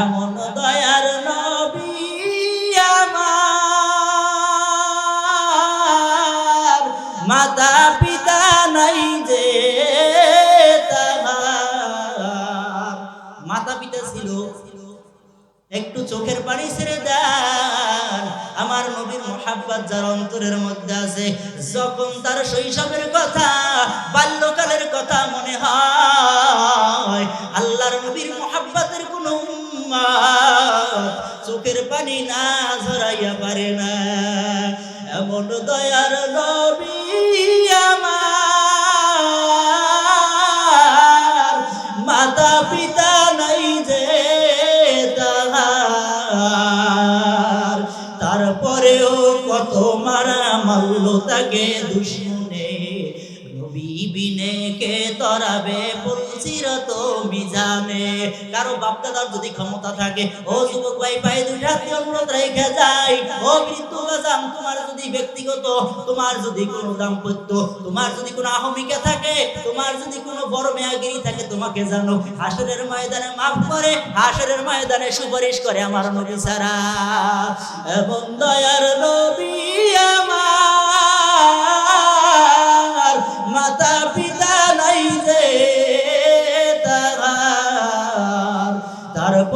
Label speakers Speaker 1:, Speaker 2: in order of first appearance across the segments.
Speaker 1: এমন দয়ার নবী আমার। মাতা পিতা নাই যে মাতা পিতা ছিল, একটু চোখের পানি ছেড়ে দেন। আমার নবীর মোহাব্বত যার অন্তরের মধ্যে আছে, যখন তার শৈশবের কথা, বাল্যকালের কথা মনে হয়, আল্লাহর নবীর মোহাব্বতের কোনো চোখের পানি না ঝরাইয়া পারে না। এমন দয়ার নবী আমার। মাতা পিতা নাই যে তাহার। তারপরেও কত মারা মারল তাকে দুশ্মনে। নবী বিনে কে তরাবে পলসিরত মিজানে। কারও বাপদাদার যদি ক্ষমতা থাকে, ও যুবক ভাই হাত অনুরোধ রেখে যাই ও মৃত্যু তোমার যদি ব্যক্তিগত, তোমার যদি দাম্পত্য, তোমার যদি কোনো আহমিকা থাকে, তোমার যদি কোনো বড় মেয়াগিরি থাকে, তোমাকে জানো হাসরের ময়দানে মাফ করে, হাসরের ময়দানে সুপারিশ করে আমার নবী সারা এবং দয়ার নবী আমার মাতা পিতা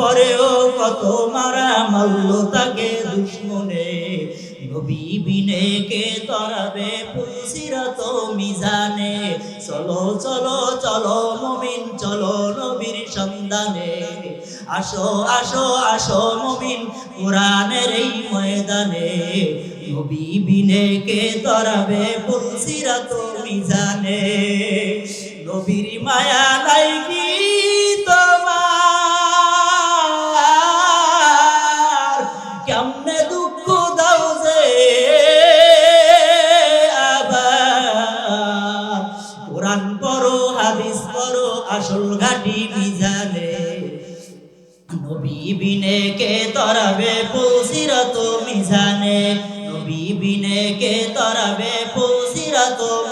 Speaker 1: তারপরেও কত মারা মারল তাকে দুশ্মনে। নবী বিনে কে তরাবে পুলসিরাত মিজানে। চলো চলো চলো মমিন, চলো নবীর সন্ধানে। আসো আসো আসো মমিন কোরআনের এই ময়দানে। নবী বিনে কে তরাবে পুলসিরাত মিজানে। নবীর মায়া নাই হাদিস পড়ো, আসল ঘাটি মিজানে নবী বিনে কে তরাবে পৌসিরত মিজানে? নবী বিনে কে তরাবে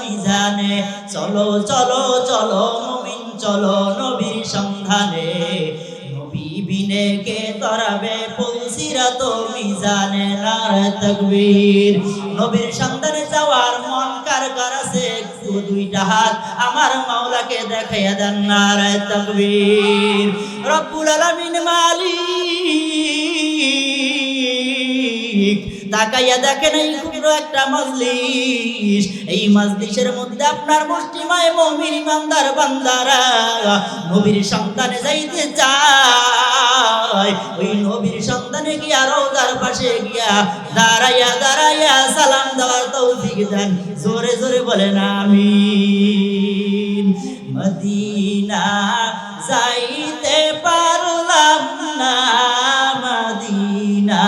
Speaker 1: মিজানে? চলো চলো চলো, মুমিন, চলো নবীর সন্ধানে। নবী বিনে কে তরাবে মিজানে? তকবীর। নবীর সন্ধানে যাওয়ার মন কার কার আছে? একটু দুইটা হাত আমার মাওলাকে দেখাইয়া দেন নারায় তকবীর। রব্বুল আলামিন মালিক, তাকাইয়া দেখেন এই ক্ষুদ্র একটা মজলিস। এই মজলিসের মধ্যে আপনার মুষ্টিময় মমিন ইমানদার বান্দারা নবীর সন্তানে যাইতে চায়। ওই নবীর সন্তানে গিয়া রওজার পাশে গিয়া দাঁড়াইয়া দাঁড়াইয়া সালাম দেওয়ার তৌফিক দেন। জোরে জোরে বলেন আমিন। মদিনা যাইতে পারলাম না, মদিনা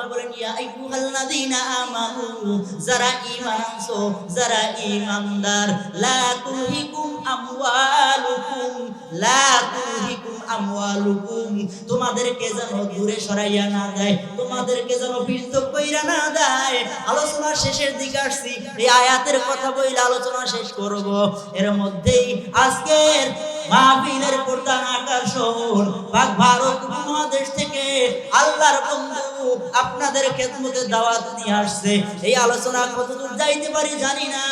Speaker 1: আল্লাহ বলেন, ইয়া আইয়ুহাল্লাযীনা আমানু, যারা ঈমান আনছো, যারা ঈমানদার, লা তুলহিকুম আমওয়ালুকুম, লা তুলহিকুম আমওয়ালুকুম, তোমাদেরকে যেন দূরে সরাইয়া না দেয় তোমাদেরকে যেন বিরত কইরা না দেয় আলোচনা শেষের দিকে আসছি, এই আয়াতের কথা বইলে আলোচনা শেষ করব। এর মধ্যেই আজকের মাহফিলের প্রধান আকর্ষণ পাক ভারত উপমহাদেশ থেকে আল্লাহর বন্ধু আপনাদের খেদমতে দাওয়াত নিয়ে আসছে। এই আলোচনা কতদূর যাইতে পারি জানি না।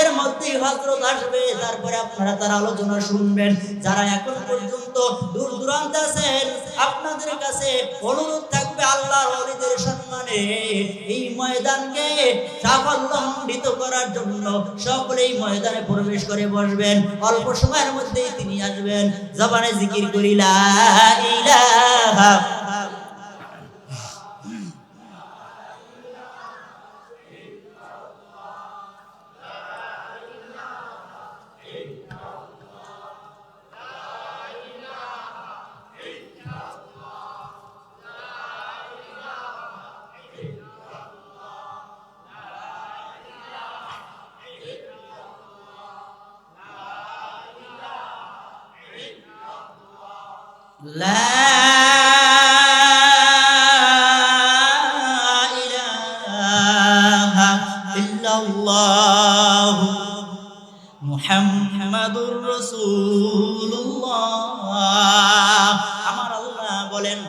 Speaker 1: এর মধ্যেই হজরত আসবে, তারপরে আপনারা তার আলোচনা শুনবেন। যারা এখন পর্যন্ত দূর দূরান্ত আছেন, আপনাদের কাছে অনুরোধ থাকবে আল্লাহর ওলিদের সম্মানে। এই ময়দানকে সাফল্যমণ্ডিত করার জন্য সকলেই ময়দানে প্রবেশ করে বসবেন। অল্প সময়ের মধ্যেই তিনি আসবেন। জবানে জিকির করিলা ইলাহা মুহাম্মাদুর রাসূলুল্লাহ। আমার আল্লাহ বলেন,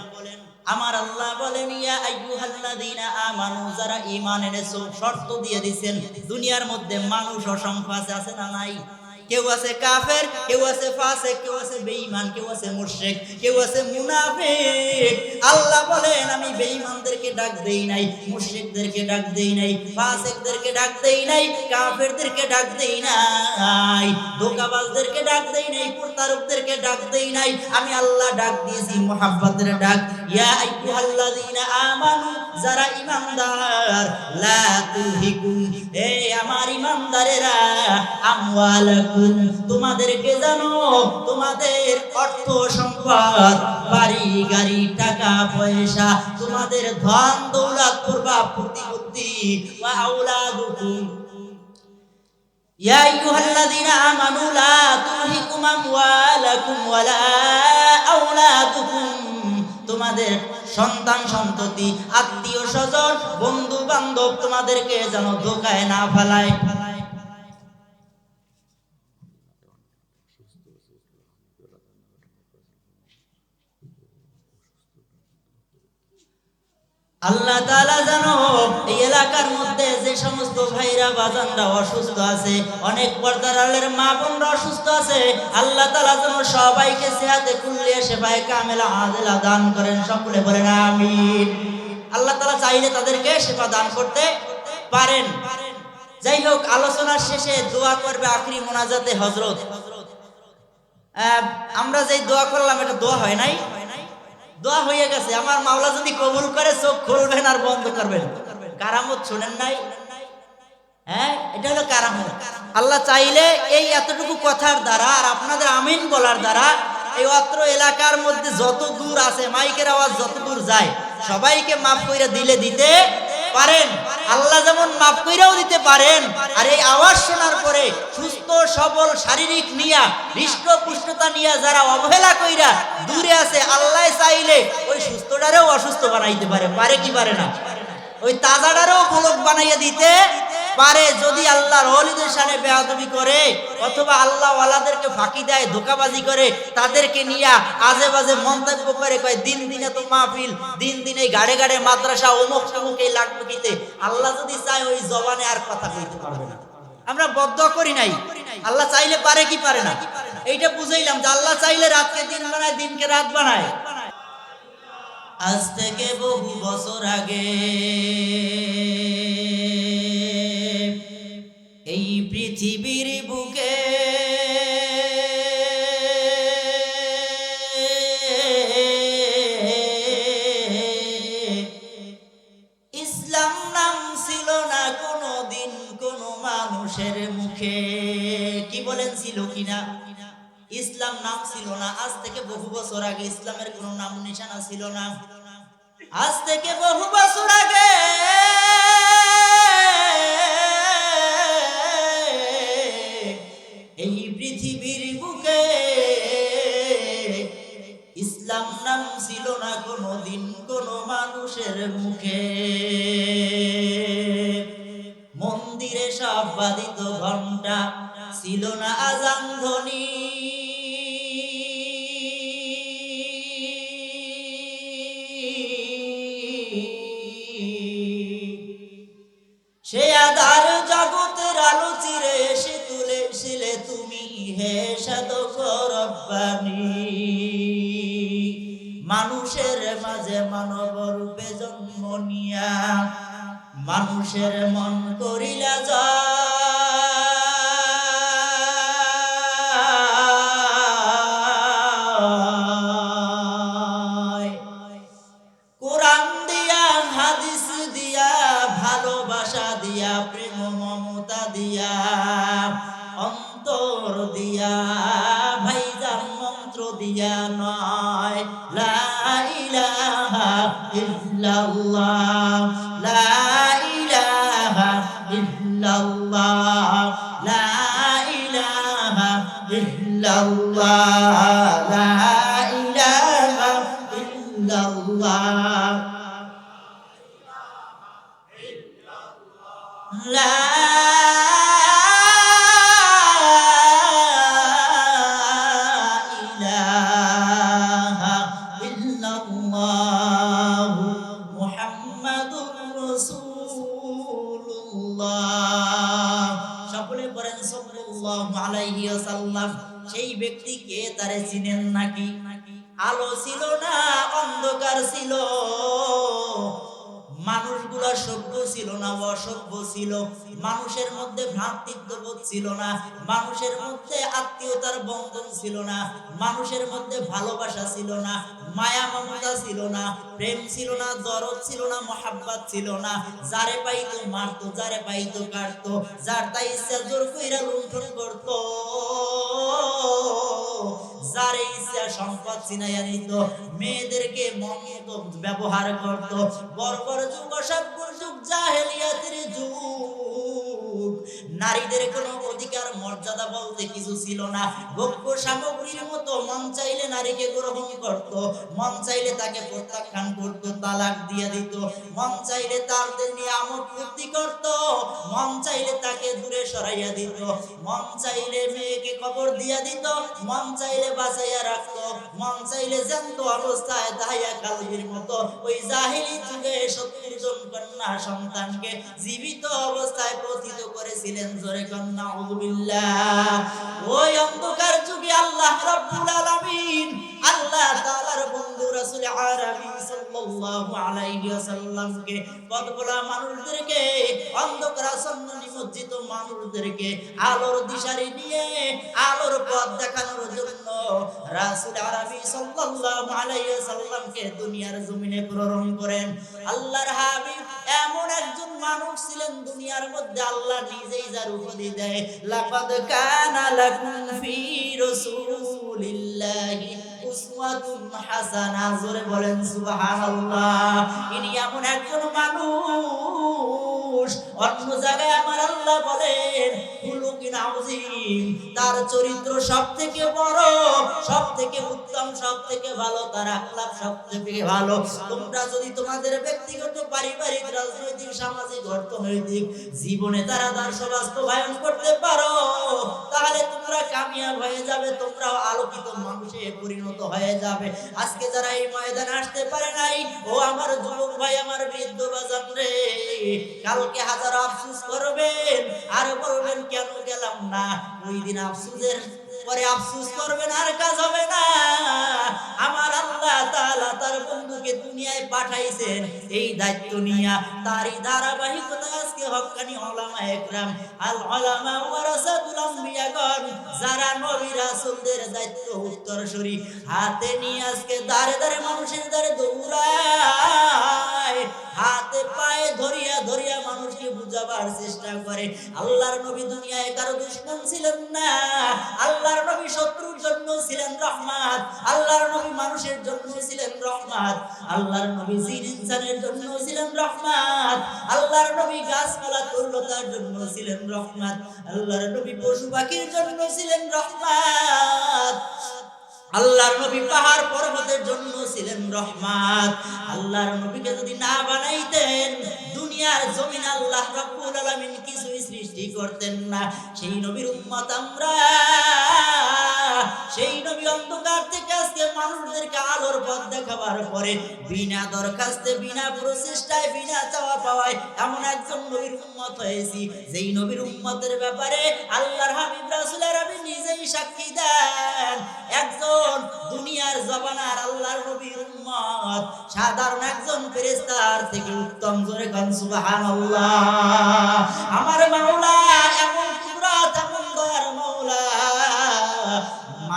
Speaker 1: আমার আল্লাহ বলেন, ইয়া আইয়ুহাল্লাযীনা আমানু, যারা ঈমান এনেছো, শর্ত দিয়ে দিবেন দুনিয়ার মধ্যে মানুষ অসংখ্য আছে আছে না নাই? কেউ আছে কাফের, কেউ আছে ফাসিক, কেউ আছে বেঈমান, কেউ আছে মুশরিক, কেউ আছে মুনাফিক। আল্লাহ বলেন, আমি বেঈমানদেরকে ডাক দেই নাই, মুশরিকদেরকে ডাক দেই নাই, ফাসিকদেরকে ডাক দেই নাই, কাফেরদেরকে ডাক দেই নাই, ধোঁকাবাজদেরকে ডাক দেই নাই, প্রতারকদেরকে ডাক দেই নাই। আমি আল্লাহ ডাক দিয়েছি, মুহাব্বতের ডাক। ইয়া আইয়ুহাল্লাযীনা আমানু, যারা ঈমানদার, লা তুলহিকুম এ আমার ঈমানদারেরা, আমওয়ালাকুম তোমাদেরকে জানো, তোমাদের অর্থ সম্পদ, বাড়ি, গাড়ি, টাকা, পয়সা, তোমাদের ধন, দৌলত করবা প্রতিপত্তি তোমাদের সন্তান, সন্ততি, আত্মীয় স্বজন বন্ধু বান্ধব তোমাদেরকে যেন ধোকায় না ফেলায়। আল্লাহ তাআলা জানো, এই এলাকার মধ্যে যে সমস্ত ভাইরা বাজানরা অসুস্থ আছে, অনেক পর্দার আলের মা বোনরা অসুস্থ আছে, আল্লাহ তালা যেন সবাইকে সেহাতে কুল্লিয়া সেবায় কামেলা আদেলা দান করেন, সকলে বলেন আমিন। আল্লাহ তালা চাইলে তাদেরকে সেবা দান করতে পারেন। যাই হোক, আলোচনার শেষে দোয়া করবে আখরি মোনাজাতে হজরত আমরা যেই দোয়া করলাম, এটা দোয়া হয় নাই? দোয়া হয়ে গেছে। আমার মাওলা যদি কবুল করে, চোখ খুলবেন আর বন্ধ করবেন। কারামত শুনেন নাই? হ্যাঁ এটা হলো কারামত। আল্লাহ চাইলে এই এতটুকু কথার দ্বারা আর আপনাদের আমিন বলার দ্বারা এই অত্র এলাকার মধ্যে যত দূর আছে, মাইকের আওয়াজ যত দূর যায়, সবাইকে মাফ কইরা দিলে দিতে পারেন। আল্লাহ যেমন মাফ কইরাও দিতে পারেন, আর এই আওয়াজ শোনার পরে সুস্থ সবল শারীরিক নিয়া হৃষ্ট পুষ্টতা নিয়া যারা অবহেলা কইরা দূরে আছে, আল্লাহ চাইলে ওই সুস্থটারেও অসুস্থ বানাইতে পারে পারে কি পারে না? ওই তাজাটারেও বলক বানাইয়া দিতে পারে যদি আল্লাহর অলিদের সামনে বেয়াদবি করে, অথবা আল্লাহ ওয়ালাদেরকে ফাঁকি দেয়, ধোকাবাজি করে, তাদেরকে নিয়ে আজে বাজে মন্তব্য করে, কয়, দিন দিনে তো মাহফিল, দিন দিনে গাড়ে গাড়ে মাদ্রাসা, অমুক সমুক এই লাগবে কিতে আল্লাহ যদি চায় ওই জবানে আর কথা কইতে পারবে না। আমরা বদ্ধ করি নাই। আল্লাহ চাইলে পারে কি পারে না? এইটা বুঝাইলাম যে আল্লাহ চাইলে রাতকে দিন বানায়, দিনকে রাত বানায়। আজ থেকে বহু বছর আগে থেকে বহু বছর আগে এই পৃথিবীর বুকে ইসলাম নাম ছিল না কোনো দিন কোনো মানুষের মুখে। মন্দিরে সব বাদিত ঘণ্টা ছিল না আজান ধ্বনি। মানুষের মন করিলা যা কোরআন দিয়া হাদিস দিয়া ভালোবাসা দিয়া প্রেম মমতা দিয়া। ইল্লাল্লাহ মুহাম্মাদুর রাসূলুল্লাহ সকলে পড়েন সাল্লাল্লাহু আলাইহি ওয়াসাল্লাম, সেই ব্যক্তিকে তারে চিনেন নাকি? আলো ছিল না, অন্ধকার ছিল। মানুষগুলা সভ্য ছিল না, অসভ্য ছিল। মানুষের মধ্যে ভ্রাতৃত্ববোধ ছিল না, মানুষের মধ্যে আত্মীয়তার বন্ধন ছিল না, মানুষের মধ্যে ভালোবাসা ছিল না, মায়া মমতা ছিল না, প্রেম ছিল না, দরদ ছিল না, মহাব্বাত ছিল না। যারে পাইতো মারতো, যারে পাইতো কাটতো, যার তাই ইচ্ছা জোর কইরা লুণ্ঠন করতো। যার ইচ্ছা সম্পদ ছিনাইয়া নিত মেয়েদেরকে মন মতো ব্যবহার করত। বর্বর যুগ সব যুগ, জাহেলিয়াতের যুগ। নারীদের কোনো অধিকার, মর্যাদা বলতে কিছু ছিল না। ভোগ্য সামগ্রীর মতো মন চাইলে নারীকে গ্রহণ করত, মন চাইলে তাকে প্রত্যাখ্যান করত, তালাক দিয়ে দিত। মন চাইলে তাদের নিয়ে আমোদ ফুর্তি করত, মন চাইলে তাকে দূরে সরাইয়া দিত। মন চাইলে মেয়েকে খবর দিয়া দিত, মন চাইলে বাঁচাইয়া রাখতো। মন চাইলে জ্যান্ত অবস্থায় দাহিয়া কালবির মতো ওই জাহিলি যুগে সত্তর জন কন্যা সন্তানকে জীবিত অবস্থায় পতিত করেছিলেন জোরে কন্যা ওই অন্ধকার যুগে আল্লাহ রাব্বুল সাল্লাল্লাহু আলাইহি ওয়াসাল্লামকে পথভোলা মানুষদেরকে, অন্ধকার আচ্ছন্ন নিমজ্জিত মানুষদেরকে আলোর দিশারি নিয়ে আলোর পথ দেখানোর জন্য রাসূল সাল্লাল্লাহু আলাইহি ওয়াসাল্লামকে দুনিয়ার জমিনে প্রেরণ করেন। আল্লাহর হাবিব এমন একজন মানুষ ছিলেন দুনিয়ার মধ্যে আল্লাহ নিজেই যার উপাধি দেয়। লাকাদ কানা লাকুম ফি রাসূলিল্লাহি বলেন সুবহানাল্লাহ। ইনি এমন একজন মানুষ অন্য জায়গায় আমার আল্লাহ বলেন তার চরিত্র সবথেকে বড়, সবথেকে উত্তম, সবথেকে ভালো, তার আখলাক সবথেকে ভালো। তোমরা যদি তোমাদের ব্যক্তিগত, পারিবারিক, রাজনৈতিক, সামাজিক, অর্থনৈতিক জীবনে তারা আদর্শ বাস্তবায়ন করতে পারো, তাহলে তোমরা কামিয়াব হয়ে যাবে, তোমরাও আলোকিত মানুষে পরিণত হয়ে যাবে। আজকে যারা এই ময়দানে আসতে পারে নাই, ও আমার যুবক ভাই, আমার বৃদ্ধ বাজান রে, কালকে হাজার আফসোস করবেন, আর বলবেন কেন গেলাম না। ওই দিন আফসুসের পরে আফসুস করবেন আর কাজ হবে না। আমার আল্লাহ তাআলা তার বন্ধুকে দুনিয়ায় পাঠাইছেন। এই দায়িত্ব নিয়া তারই ধারাবাহিকতা আজকে হক্কানি ওলামা একরাম, আল ওলামা ওয়ারাসাতুল আম্বিয়াগণ যারা নবী রাসূলদের দায়িত্ব উত্তরসূরি হাতে নিয়ে আজকে দাঁড়ে দাঁড়ে মানুষের দ্বারে দৌড়ায়। হাতে পায়ে ধরিয়া ধরিয়া মানুষকে বুঝাবার চেষ্টা করে। আল্লাহর নবী দুনিয়ায় কারও দুশ্মন ছিলেন না। আল্লাহর নবী শত্রুর জন্য ছিলেন রহমাত। আল্লাহর নবী মানুষের জন্য ছিলেন রহমাত। আল্লাহর নবী জিন ইনসানের জন্য ছিলেন রহমাত। আল্লাহর নবী গাছপালা তরুলতার জন্য ছিলেন রহমাত। আল্লাহর নবী পশু পাখির জন্য ছিলেন রহমাত। আল্লাহর নবী পাহাড় পর্বতের জন্য ছিলেন রহমাত। আল্লাহর নবীকে যদি না বানাইতেন, দুনিয়ার জমিন আল্লাহ রব্বুল আলামিন কিছুই সৃষ্টি করতেন না। সেই নবীর উম্মত আমরা সেই নবী অন্ধকার থেকে আজকে মানুষদেরকে আলোর পথ দেখাবার পরে বিনা দরখাস্তে, বিনা প্রচেষ্টায়, বিনা চাওয়া পাওয়ায় এমন একজন নবীর উম্মত হয়েছি, যেই নবীর উম্মতের ব্যাপারে আল্লাহর হাবিব, রাসূলের আমি নিজেই সাক্ষী দেন। একজন দুনিয়ার জবানার আল্লাহর নবীর উম্মত, সাধারণ একজন ফেরেস্তার থেকে উত্তম জোরে গান সুবহানাল্লাহ। আমার মাওলা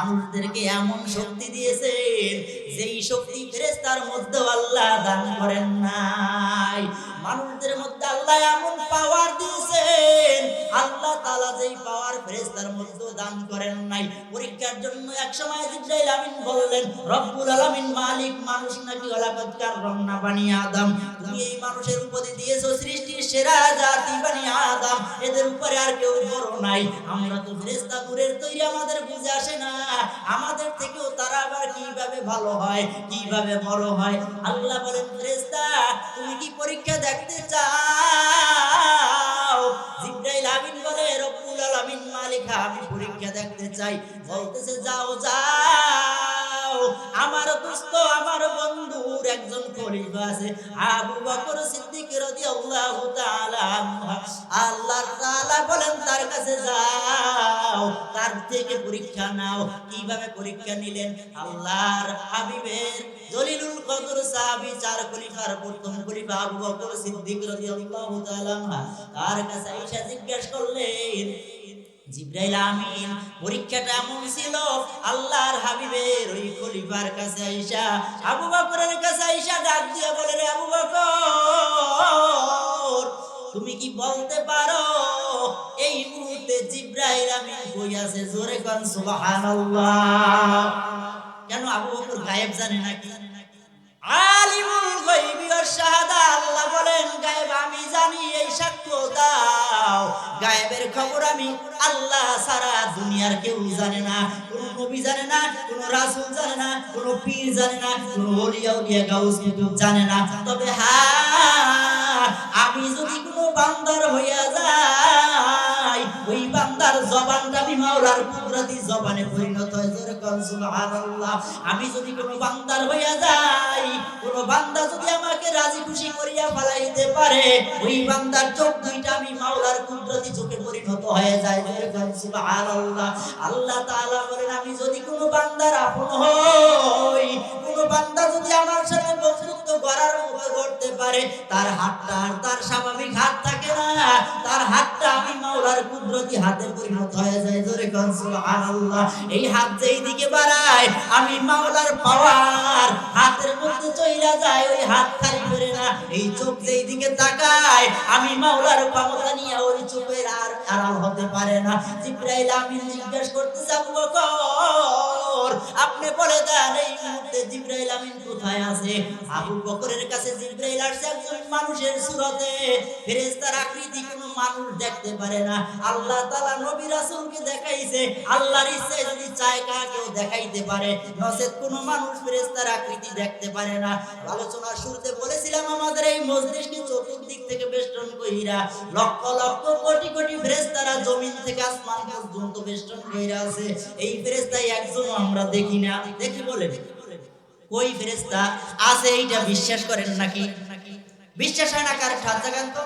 Speaker 1: মানুষদেরকে এমন শক্তি দিয়েছেন যেই শক্তি ফেরেস্তার মধ্যে আল্লাহ দান করেন নাই। মানুষদের মধ্যে আল্লাহ এমন পাওয়ার দিয়েছেন, আল্লাহ তালা যেই পাওয়ার ফেরেশতার মধ্যে দান করেন নাই। পরীক্ষার জন্য এক সময় জিবরাইল আমিন বললেন, রব্বুল আলামিন মালিক, মানুষ নাকি ওয়ালাকাদ কাররামনা বানি আদম। তুমি এই মানুষের উপরে দিয়েছ, সৃষ্টির সেরা জাতি বানি আদম। এদের উপরে আর কেউ বড় নাই। আমরা তো ফেরেশতা নূরের তৈরি, আমাদের বুঝে আসে না। আমাদের থেকেও তারা আবার কীভাবে ভালো হয়, কীভাবে বড় হয়? আল্লাহ বলেন, ফেরেশতা, তুমি কি পরীক্ষা দেখতে চাও? জিবরাইল আমিন মালিক, আমি পরীক্ষা দেখতে চাই। বলতেছে, যাও যাও। আমার দোস্ত, আমার বন্ধুর একজন খলিফা আছে, আবু বকর সিদ্দিক রাদিয়াল্লাহু তাআলা আল্লাহ তাআলা বলেন, তার কাছে যাও, তার থেকে পরীক্ষা নাও। কীভাবে পরীক্ষা নিলেন? আল্লাহর হাবিবের জলিলুল কদর সাহাবী, চার খলিফার প্রথম খলিফা আবু বকর সিদ্দিক রাদিয়াল্লাহু তাআলা তার কাছে আয়েশা জিজ্ঞেস করলেন জিব্রাইল আমিন, পরীক্ষাটা এমন ছিল, আল্লাহর হাবিবের ওই খলিফার কাছে আইসা, আবু বকরের কাছে আইসা ডাক দিয়ে বলে, রে আবু বকর, তুমি কি বলতে পারো, এই মুহূর্তে জিব্রাইল আমিন কই আছে? জোরে কোন, সুবহানাল্লাহ। কেন আবু বকর গায়েব জানে নাকি? আলিমুল গায়বি ওয়াস শাহাদা আল্লাহ বলেন গায়েবের খবর আমি আল্লাহ সারা দুনিয়ার কেউ জানে না। কোন নবী জানে না, কোন রাসুল জানে না, কোন পীর জানে না, কোন ওলিয়া দিয়ে গাউস কেউ জানে না। তবে হ্যাঁ আমি যদি কোনো বান্দার হইয়া যাই ওই বান্দার জবানটা মাওলার কুদরতি জবানে পরিণত হয় জোরে সুবহানাল্লাহ। আমি যদি কোনো বান্দার হইয়া যাই, কোন বান্দা যদি আমাকে রাজি খুশি করিয়া ফেলাইতে পারে, ওই বান্দার চোখ দুইটা আমি মাওলার কুদরতি চোখে পরিণত হয়ে যায়, জোরে সুবহানাল্লাহ। আল্লাহ তাআলা বলেন, আমি যদি কোনো বান্দার আপন হই, কোনো বান্দা যদি আমার সাথে বন্ধুত্ব করার করতে পারে, তার হাতটা আর তার স্বাভাবিক হাত থাকে না, তার হাতটা আমি মাওলার কুদরতি হাতে পরিণত হয়ে যায়। জোরে কোন, সুবহানাল্লাহ। এই হাত যেই দিকে বাড়ায়, আমি মাওলার পাওয়ার হাতের মধ্যে চইলা যায়, ওই হাত খালি ফেরে না, এই চোখ যেই দিকে তাকায়, আমি মাওলার ক্ষমতা নিয়ে ওই চোখের আর আড়াল হতে পারে না। জিব্রাইল, আমি জিজ্ঞেস করতে যাব বকর আপনি বলে দেন, এই মুহূর্তে জিব্রাইল আমিন কোথায় আছে? আবু বকরের কাছে জিব্রাইল আসছে একজন মানুষের সুরতে। ফেরেশতার আকৃতি কোনো মানুষ দেখতে পারে না। আল্লাহ তাআলা নবী রাসূলকে দেখাইছে। আল্লাহর ইচ্ছায় যদি চায় কাকেও দেখাইতে পারে। নচেত কোনো মানুষ ফেরেশতার আকৃতি দেখতে পারে না। আলোচনার শুরুতে বলেছিলাম, আমাদের এই মজলিসকে চতুর্দিক থেকে বেষ্টন কইরা লক্ষ লক্ষ কোটি কোটি ফেরেশতারা জমিন থেকে আসমান পর্যন্ত বেষ্টন কইরা আছে। এই ফেরেশতাই একজনও আমরা দেখি না। দেখি বলেন। কই ফেরেশতা? আছে এইটা বিশ্বাস করেন নাকি? বিশ্বাস হয় না কার ঠান্ডা তো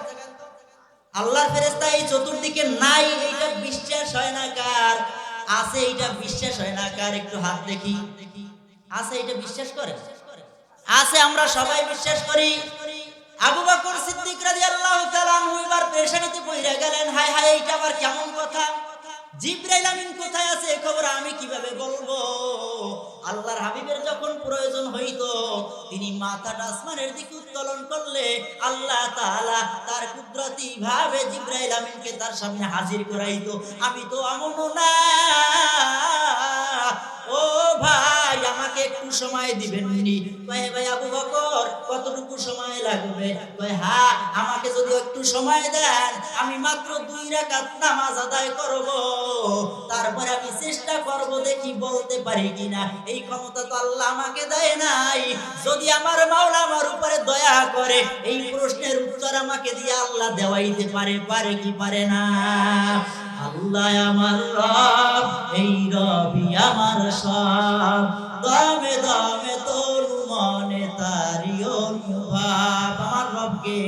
Speaker 1: আল্লাহর ফেরেশতা এই চতুর্দিকে নাই, এইটা বিশ্বাস হয় না কার? আছে এইটা বিশ্বাস হয় না কার? একটু হাত দেখি। আছে এটা বিশ্বাস করে আছে, আমরা সবাই বিশ্বাস করি। আবু বকর সিদ্দিক রাদিয়াল্লাহু তাআলা এবার পেরেশানিতে পড়ে গেলেন, হায় হায়, এইটা আবার কেমন কথা? জিব্রাইল আমিন কোথায় আছে? এই খবর আমি কীভাবে বলব? আল্লাহর হাবিবের যখন প্রয়োজন হইতো, তিনি মাথাটা আসমানের দিকে উত্তোলন করলে আল্লাহ তাআলা তার কুদরতি ভাবে জিব্রাইল আমিনকে তার সামনে হাজির করাইতো। আমি তো আমন না, ও ভাই। আমাকে একটু সময় দিবেন নি ভাই ভাই আবু বকর, কতটুকু সময় লাগবে? ভাই হ্যাঁ আমাকে যদি একটু সময় দেন, আমি মাত্র দুই রাকাত নামাজ আদায় করব। তারপরে আমি চেষ্টা করব দেখি বলতে পারি কিনা। এই ক্ষমতা তো আল্লাহ আমাকে দেয় নাই। যদি আমার মাওলা আমার উপরে দয়া করে, এই প্রশ্নের উত্তর আমাকে দিয়ে আল্লাহ দেওয়াইতে পারে পারে কি পারে না? আল্লাহ আমার রব, এই রবি আমার সব। দমে দমে তোর মনে তারি অনুভব। আমার রবকে,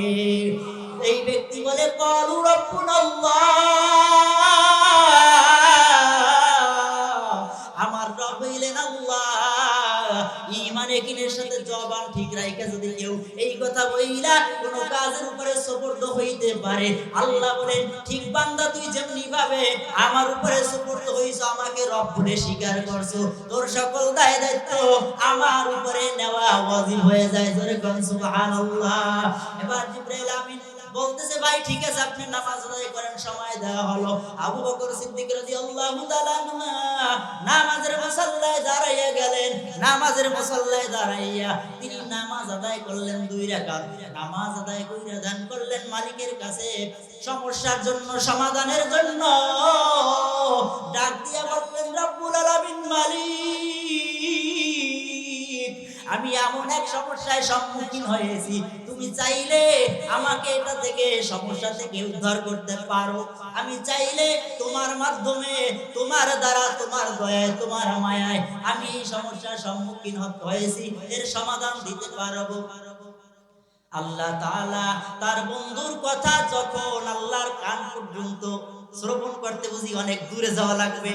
Speaker 1: এই ব্যক্তি বলে, কলু রব্বুন আমার কথা কোন কাজের উপরে সুপর্দ হইতে পারে। আল্লাহ বলেন, ঠিক বান্দা, তুই যেমনি ভাবে আমার উপরে সুপর্দ হইছ, আমাকে রব বলে স্বীকার করছ। তোর সকল দায় দায়িত্ব আমার উপরে নেওয়া ওয়াজিব হয়ে যায়। জোরে কোন, সুবহানাল্লাহ। এবার জিবরাইল আমিন বলতেছে, ভাই, ঠিক আছে, আপনি নামাজ আদায় করেন, সময় দেওয়া হলো। আবু বকর সিদ্দিক রাদিয়াল্লাহু তাআলা নামাজের নামাজের মুসল্লায় দাঁড়াইয়া তিনি নামাজ আদায় করলেন দুই রাকাত। নামাজ আদায় কইরা দান করলেন মালিকের কাছে। সমস্যার জন্য, সমাধানের জন্য ডাক দিয়া বললেন, রব্বুল আলামিন মালিক আমি এমন এক সমস্যায় সম্মুখীন হয়েছি। তুমি চাইলে আমাকে এটা থেকে সমস্যা থেকে উদ্ধার করতে পারো। আমি চাইলে তোমার মাধ্যমে, তোমার দ্বারা, তোমার দয়ায়, তোমার মায়ায় আমি এই সমস্যার সম্মুখীন হয়েছি। এর সমাধান দিতে পারব। আল্লাহ তাআলা তার বন্ধুর কথা যখন আল্লাহর কান পর্যন্ত শ্রবণ করতে বুঝি অনেক দূরে যাওয়া লাগবে।